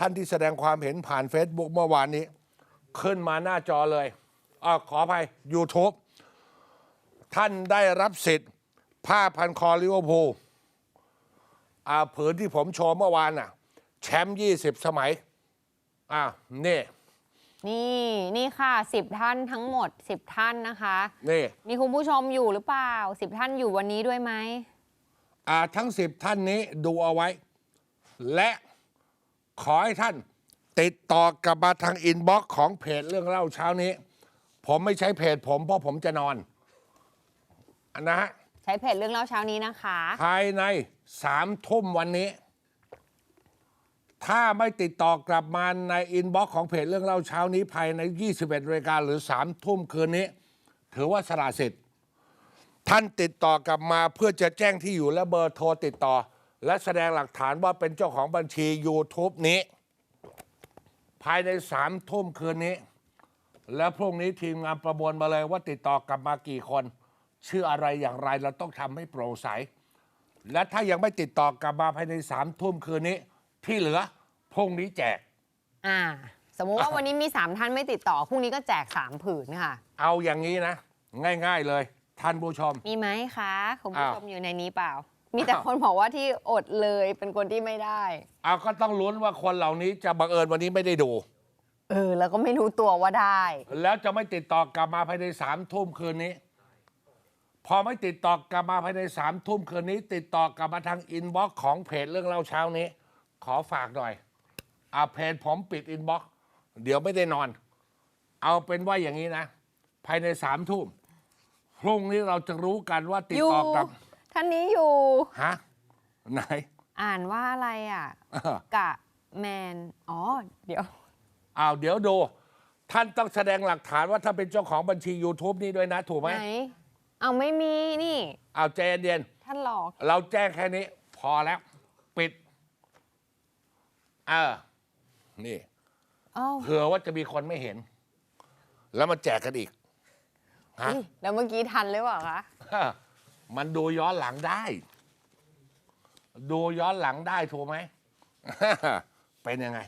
ท่านที่แสดงความเห็นผ่าน Facebook เมื่อวานนี้ ขึ้นมาหน้าจอเลยอาขออภัย YouTube ท่านได้รับสิทธิ์ ผ้าพันคอลิเวอร์พูลอ่าผืนที่ผมโชว์เมื่อวานน่ะ แชมป์20สมัย อ่านี่ นี่นี่ค่ะสิบท่านทั้งหมดสิบท่านนะคะ นี่ มีคุณผู้ชมอยู่หรือเปล่าสิบท่านอยู่วันนี้ด้วยไหมอ่าทั้ง10ท่านนี้ดูเอาไว้ และ ขอให้ท่านติดต่อกลับมาทางอินบ็อกซ์ของเพจเรื่องเล่าเช้านี้ ผมไม่ใช้เพจผมเพราะผมจะนอนอันนะฮะใช้เพจเรื่องเล่าเช้านี้นะคะ ภายในสามทุ่มวันนี้ ถ้าไม่ติดต่อกลับมาในอินบ็อกซ์ของเพจเรื่องเล่าเช้านี้ภายใน 21รายการหรือ3ทุ่มคืนนี้ ถือว่าสละสิทธิ์ ท่านติดต่อกลับมาเพื่อจะแจ้งที่อยู่และเบอร์โทรติดต่อ และแสดงหลักฐานว่าเป็นเจ้าของบัญชี YouTube นี้ ภายในสามทุ่มคืนนี้ แล้วพรุ่งนี้ทีมงานประมวลมาเลยว่าติดต่อกลับมากี่คน ชื่ออะไรอย่างไรเราต้องทำให้โปร่งใส และถ้ายังไม่ติดต่อกลับมาภายในสามทุ่มคืนนี้ ที่เหลือพรุ่งนี้แจก อ่า สมมุติว่าวันนี้มีสามท่านไม่ติดต่อพรุ่งนี้ก็แจกสามผืนค่ะ เอาอย่างนี้นะ ง่าย ๆเลย ท่านผู้ชมมีไหมคะ คุณผู้อ้าวชมอยู่ในนี้เปล่า มีแต่คนบอกว่าที่อดเลยเป็นคนที่ไม่ได้ เอาก็ต้องลุ้นว่าคนเหล่านี้จะบังเอิญวันนี้ไม่ได้ดู เออ แล้วก็ไม่รู้ตัวว่าได้ แล้วจะไม่ติดต่อกลับมาภายในสามทุ่มคืนนี้ พอไม่ติดต่อกลับมาภายในสามทุ่มคืนนี้ ติดต่อกลับมาทางอินบ็อกซ์ของเพจเรื่องเล่าเช้านี้ ขอฝากหน่อยอาเพจผมปิดอินบ็อกซ์เดี๋ยวไม่ได้นอน เอาเป็นว่าอย่างนี้นะ ภายในสามทุ่มพรุ่งนี้เราจะรู้กันว่าติดอยู่ต่อกลับ ท่านนี้อยู่ ฮะไหนอ่านว่าอะไรอะ กะแมน อ๋อ เดี๋ยว อ้าวเดี๋ยวดู ท่านต้องแสดงหลักฐานว่าถ้าเป็นเจ้าของบัญชี YouTube นี้ด้วยนะ ถูกไหมไหน เอาไม่มีนี่ อ้าวใจเย็นท่านหลอก ๆเราแจ้งแค่นี้ พอแล้ว ปิด เออ นี่ อ้าวเผื่อว่าจะมีคนไม่เห็น แล้วมาแจกกันอีกฮะอุ๊ยแล้วเมื่อกี้ทันหรือเปล่าคะ มันดูย้อนหลังได้ ดูย้อนหลังได้ถูกไหม เป็นยังไง